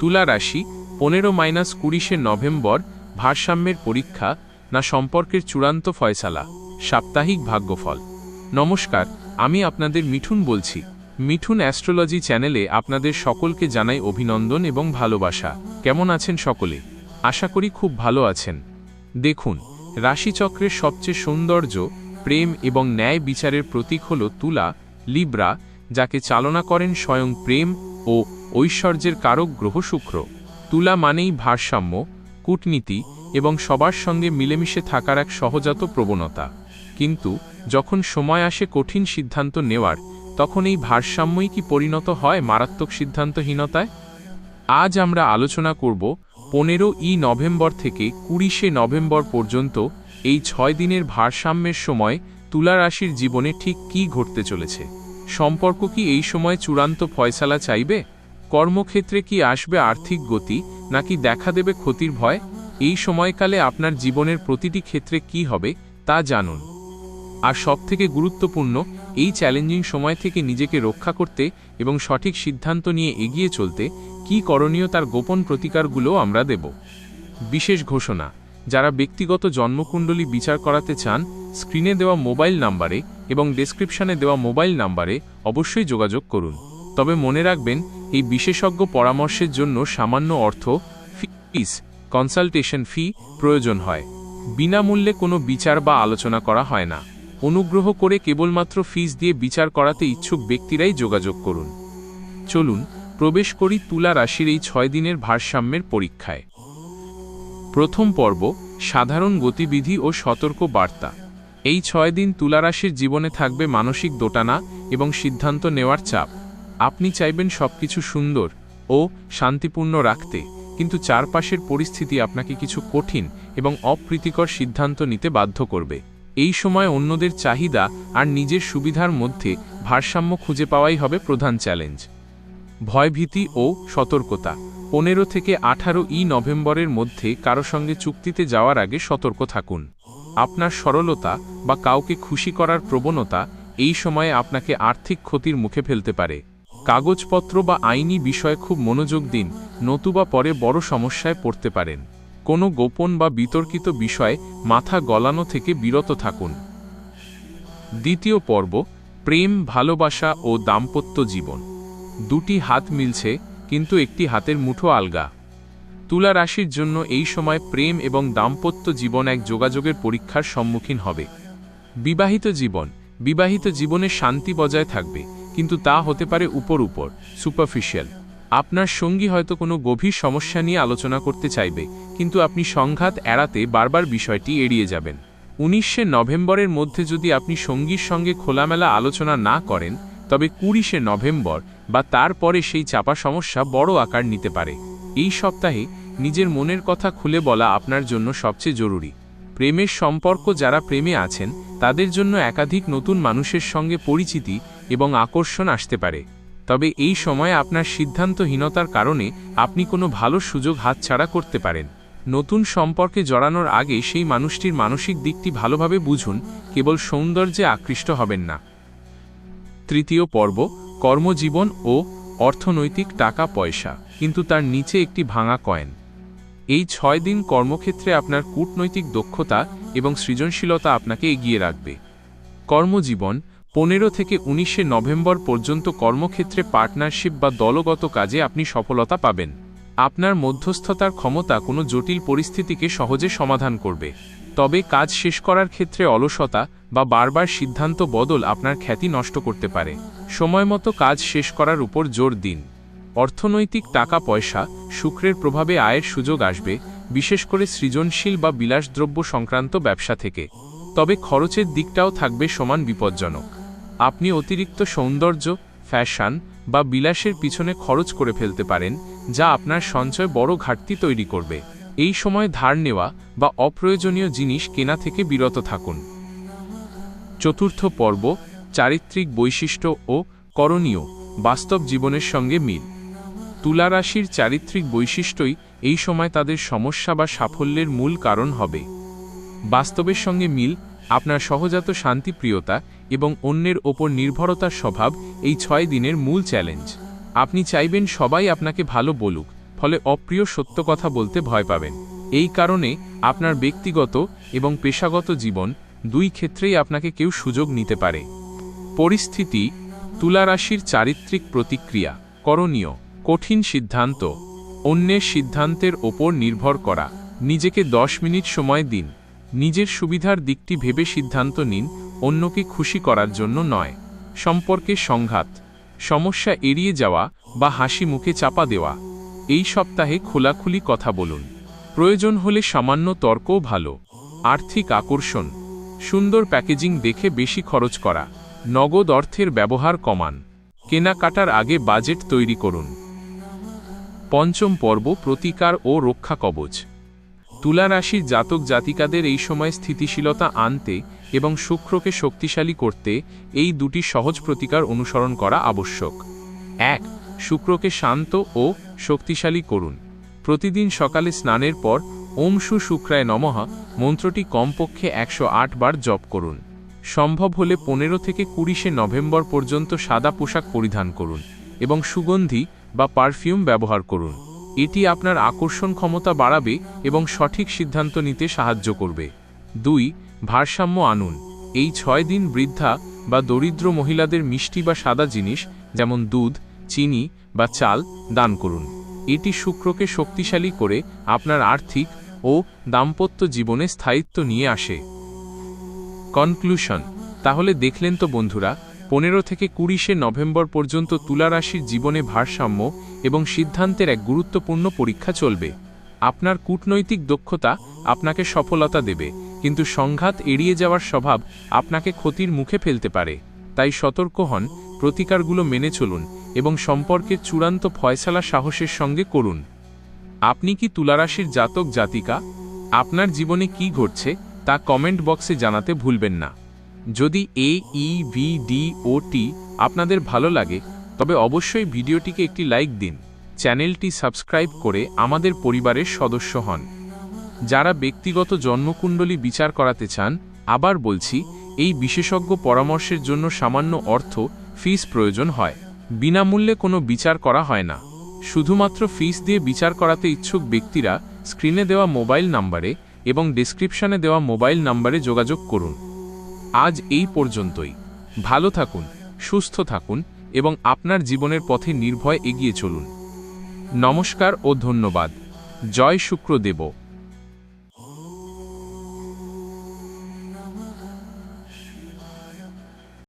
তুলা রাশি পনেরো মাইনাস কুড়িশে নভেম্বর ভারসাম্যের পরীক্ষা না সম্পর্কের চূড়ান্ত ফয়সালা? সাপ্তাহিক ভাগ্যফল। নমস্কার, আমি আপনাদের মিঠুন বলছি। মিঠুন অ্যাস্ট্রোলজি চ্যানেলে আপনাদের সকলকে জানাই অভিনন্দন এবং ভালোবাসা। কেমন আছেন সকলে? আশা করি খুব ভালো আছেন। দেখুন, রাশিচক্রের সবচেয়ে সৌন্দর্য, প্রেম এবং ন্যায় বিচারের প্রতীক হল তুলা, লিব্রা, যাকে চালনা করেন স্বয়ং প্রেম ও ঐশ্বর্যের কারক গ্রহ শুক্র। তুলা মানেই ভারসাম্য, কূটনীতি এবং সবার সঙ্গে মিলেমিশে থাকার এক সহজাত প্রবণতা। কিন্তু যখন সময় আসে কঠিন সিদ্ধান্ত নেওয়ার, তখন এই ভারসাম্যই কি পরিণত হয় মারাত্মক সিদ্ধান্তহীনতায়? আজ আমরা আলোচনা করব পনেরো ই নভেম্বর থেকে কুড়িশে নভেম্বর পর্যন্ত এই ছয় দিনের ভারসাম্যের সময় তুলা রাশির জীবনে ঠিক কি ঘটতে চলেছে। সম্পর্ক কি এই সময় চূড়ান্ত ফয়সালা চাইবে? কর্মক্ষেত্রে কি আসবে আর্থিক গতি, নাকি দেখা দেবে ক্ষতির ভয়? এই সময়কালে আপনার জীবনের প্রতিটি ক্ষেত্রে কি হবে, তা জানুন। আর সবথেকে গুরুত্বপূর্ণ, এই চ্যালেঞ্জিং সময় থেকে নিজেকে রক্ষা করতে এবং সঠিক সিদ্ধান্ত নিয়ে এগিয়ে চলতে কি করণীয় তার গোপন প্রতিকারগুলো আমরা দেব। বিশেষ ঘোষণা, যারা ব্যক্তিগত জন্মকুণ্ডলী বিচার করাতে চান, স্ক্রিনে দেওয়া মোবাইল নাম্বারে এবং ডেসক্রিপশানে দেওয়া মোবাইল নাম্বারে অবশ্যই যোগাযোগ করুন। তবে মনে রাখবেন, এই বিশেষজ্ঞ পরামর্শের জন্য সামান্য অর্থ ফিস কনসালটেশন ফি প্রয়োজন হয়। বিনামূল্যে কোনো বিচার বা আলোচনা করা হয় না। অনুগ্রহ করে কেবলমাত্র ফিস দিয়ে বিচার করাতে ইচ্ছুক ব্যক্তিরাই যোগাযোগ করুন। চলুন, প্রবেশ করি তুলা রাশির এই ছয় দিনের ভারসাম্যের পরীক্ষায়। প্রথম পর্ব, সাধারণ গতিবিধি ও সতর্ক বার্তা। এই ছয় দিন তুলারাশির জীবনে থাকবে মানসিক দোটানা এবং সিদ্ধান্ত নেওয়ার চাপ। আপনি চাইবেন সবকিছু সুন্দর ও শান্তিপূর্ণ রাখতে, কিন্তু চারপাশের পরিস্থিতি আপনাকে কিছু কঠিন এবং অপ্রীতিকর সিদ্ধান্ত নিতে বাধ্য করবে। এই সময় অন্যদের চাহিদা আর নিজের সুবিধার মধ্যে ভারসাম্য খুঁজে পাওয়াই হবে প্রধান চ্যালেঞ্জ। ভয়ভীতি ও সতর্কতা। পনেরো থেকে আঠারো ই নভেম্বরের মধ্যে কারও সঙ্গে চুক্তিতে যাওয়ার আগে সতর্ক থাকুন। আপনার সরলতা বা কাউকে খুশি করার প্রবণতা এই সময়ে আপনাকে আর্থিক ক্ষতির মুখে ফেলতে পারে। কাগজপত্র বা আইনি বিষয়ে খুব মনোযোগ দিন, নতুবা পরে বড় সমস্যায় পড়তে পারেন। কোনো গোপন বা বিতর্কিত বিষয়ে মাথা গলানো থেকে বিরত থাকুন। দ্বিতীয় পর্ব, প্রেম, ভালোবাসা ও দাম্পত্য জীবন। দুটি হাত মিলছে, কিন্তু একটি হাতের মুঠো আলগা। তুলা রাশির জন্য এই সময় প্রেম এবং দাম্পত্য জীবন এক যোগাযোগের পরীক্ষার সম্মুখীন হবে। বিবাহিত জীবন, বিবাহিত জীবনে শান্তি বজায় থাকবে। কিন্তু তা হতে পারে উপর উপর সুপারফিশিয়াল আপনার সঙ্গী হয়তো কোনো গভীর সমস্যা নিয়ে আলোচনা করতে চাইবে, কিন্তু আপনি সংঘাত এড়াতে বারবার বিষয়টি এড়িয়ে যাবেন। উনিশে নভেম্বরের মধ্যে যদি আপনি সঙ্গীর সঙ্গে খোলামেলা আলোচনা না করেন, তবে কুড়িশে নভেম্বর বা তারপরে সেই চাপা সমস্যা বড় আকার নিতে পারে। এই সপ্তাহে নিজের মনের কথা খুলে বলা আপনার জন্য সবচেয়ে জরুরি। প্রেমের সম্পর্ক যারা প্রেমে আছেন, তাদের জন্য একাধিক নতুন মানুষের সঙ্গে পরিচিতি এবং আকর্ষণ আসতে পারে। তবে এই সময় আপনার সিদ্ধান্তহীনতার কারণে আপনি কোনো ভালো সুযোগ হাতছাড়া করতে পারেন। নতুন সম্পর্কে জড়ানোর আগে সেই মানুষটির মানসিক দিকটি ভালোভাবে বুঝুন, কেবল সৌন্দর্যে আকৃষ্ট হবেন না। তৃতীয় পর্ব, কর্মজীবন ও অর্থনৈতিক টাকা পয়সা কিন্তু তার নিচে একটি ভাঙা কয়েন। এই ছয় দিন কর্মক্ষেত্রে আপনার কূটনৈতিক দক্ষতা এবং সৃজনশীলতা আপনাকে এগিয়ে রাখবে। কর্মজীবন পনেরো থেকে উনিশে নভেম্বর পর্যন্ত কর্মক্ষেত্রে পার্টনারশিপ বা দলগত কাজে আপনি সফলতা পাবেন। আপনার মধ্যস্থতার ক্ষমতা কোনো জটিল পরিস্থিতিকে সহজে সমাধান করবে। তবে কাজ শেষ করার ক্ষেত্রে অলসতা বা বারবার সিদ্ধান্ত বদল আপনার খ্যাতি নষ্ট করতে পারে। সময়মতো কাজ শেষ করার উপর জোর দিন। অর্থনৈতিক টাকা পয়সা শুক্রের প্রভাবে আয়ের সুযোগ আসবে, বিশেষ করে সৃজনশীল বা বিলাসদ্রব্য সংক্রান্ত ব্যবসা থেকে। তবে খরচের দিকটাও থাকবে সমান বিপজ্জনক। আপনি অতিরিক্ত সৌন্দর্য, ফ্যাশন বা বিলাসের পিছনে খরচ করে ফেলতে পারেন, যা আপনার সঞ্চয় বড় ঘাটতি তৈরি করবে। এই সময় ধার নেওয়া বা অপ্রয়োজনীয় জিনিস কেনা থেকে বিরত থাকুন। চতুর্থ পর্ব, চারিত্রিক বৈশিষ্ট্য ও করণীয়, বাস্তব জীবনের সঙ্গে মিল। তুলা রাশির চারিত্রিক বৈশিষ্ট্যই এই সময় তাদের সমস্যা বা সাফল্যের মূল কারণ হবে। বাস্তবের সঙ্গে মিল, আপনার সহজাত শান্তিপ্রিয়তা এবং অন্যের ওপর নির্ভরতার স্বভাব এই ছয় দিনের মূল চ্যালেঞ্জ। আপনি চাইবেন সবাই আপনাকে ভালো বলুক, ফলে অপ্রিয় সত্য কথা বলতে ভয় পাবেন। এই কারণে আপনার ব্যক্তিগত এবং পেশাগত জীবন দুই ক্ষেত্রেই আপনাকে কেউ সুযোগ নিতে পারে। পরিস্থিতি, তুলারাশির চারিত্রিক প্রতিক্রিয়া, করণীয়, কঠিন সিদ্ধান্ত, অন্যের সিদ্ধান্তের ওপর নির্ভর করা, নিজেকে দশ মিনিট সময় দিন, নিজের সুবিধার দিকটি ভেবে সিদ্ধান্ত নিন অন্যকে খুশি করার জন্য নয়। সম্পর্কে সংঘাত, সমস্যা এড়িয়ে যাওয়া বা হাসি মুখে চাপা দেওয়া, এই সপ্তাহে খোলাখুলি কথা বলুন। প্রয়োজন হলে সামান্য তর্কও ভালো। আর্থিক আকর্ষণ, সুন্দর প্যাকেজিং দেখে বেশি খরচ করা, নগদ অর্থের ব্যবহার কমান। কেনাকাটার আগে বাজেট তৈরি করুন। পঞ্চম পর্ব, প্রতিকার ও রক্ষা কবচ। তুলা রাশির জাতক জাতিকাদের এই সময় স্থিতিশীলতা আনতে এবং শুক্রকে শক্তিশালী করতে এই দুটি সহজ প্রতিকার অনুসরণ করা আবশ্যক। এক, শুক্রকে শান্ত ও শক্তিশালী করুন। প্রতিদিন সকালে স্নানের পর ওম শুক্রায় নমহা মন্ত্রটি কমপক্ষে একশো আট বার জপ করুন। সম্ভব হলে পনেরো থেকে কুড়িশে নভেম্বর পর্যন্ত সাদা পোশাক পরিধান করুন এবং সুগন্ধি বা পারফিউম ব্যবহার করুন। এটি আপনার আকর্ষণ ক্ষমতা বাড়াবে এবং সঠিক সিদ্ধান্ত নিতে সাহায্য করবে। দুই, ভারসাম্য আনুন। এই ছয় দিন বৃদ্ধা বা দরিদ্র মহিলাদের মিষ্টি বা সাদা জিনিস, যেমন দুধ, চিনি বা চাল, দান করুন। এটি শুক্রকে শক্তিশালী করে আপনার আর্থিক ও দাম্পত্য জীবনে স্থায়িত্ব নিয়ে আসে। কনক্লুশন। তাহলে দেখলেন তো বন্ধুরা পনেরো থেকে কুড়িশে নভেম্বর পর্যন্ত তুলা রাশির জীবনে ভারসাম্য এবং সিদ্ধান্তের এক গুরুত্বপূর্ণ পরীক্ষা চলবে। আপনার কূটনৈতিক দক্ষতা আপনাকে সফলতা দেবে, কিন্তু সংঘাত এড়িয়ে যাওয়ার স্বভাব আপনাকে ক্ষতির মুখে ফেলতে পারে। তাই সতর্ক হন, প্রতিকারগুলো মেনে চলুন এবং সম্পর্কের চূড়ান্ত ফয়সালা সাহসের সঙ্গে করুন। আপনি কি তুলারাশির জাতক, জাতিকা? আপনার জীবনে কি ঘটছে তা কমেন্ট বক্সে জানাতে ভুলবেন না। যদি এ ই ভি ডি ও টি আপনাদের ভালো লাগে, তবে অবশ্যই ভিডিওটিকে একটি লাইক দিন। চ্যানেলটি সাবস্ক্রাইব করে আমাদের পরিবারের সদস্য হন। যারা ব্যক্তিগত জন্মকুণ্ডলী বিচার করাতে চান, আবার বলছি, এই বিশেষজ্ঞ পরামর্শের জন্য সামান্য অর্থ, ফিস প্রয়োজন হয়। বিনামূল্যে কোনো বিচার করা হয় না। শুধুমাত্র ফিস দিয়ে বিচার করাতে ইচ্ছুক ব্যক্তিরা স্ক্রিনে দেওয়া মোবাইল নাম্বারে এবং ডিসক্রিপশনে দেওয়া মোবাইল নাম্বারে যোগাযোগ করুন। আজ এই পর্যন্তই। ভালো থাকুন, সুস্থ থাকুন এবং আপনার জীবনের পথে নির্ভয় এগিয়ে চলুন। নমস্কার ও ধন্যবাদ। জয় শুক্রদেব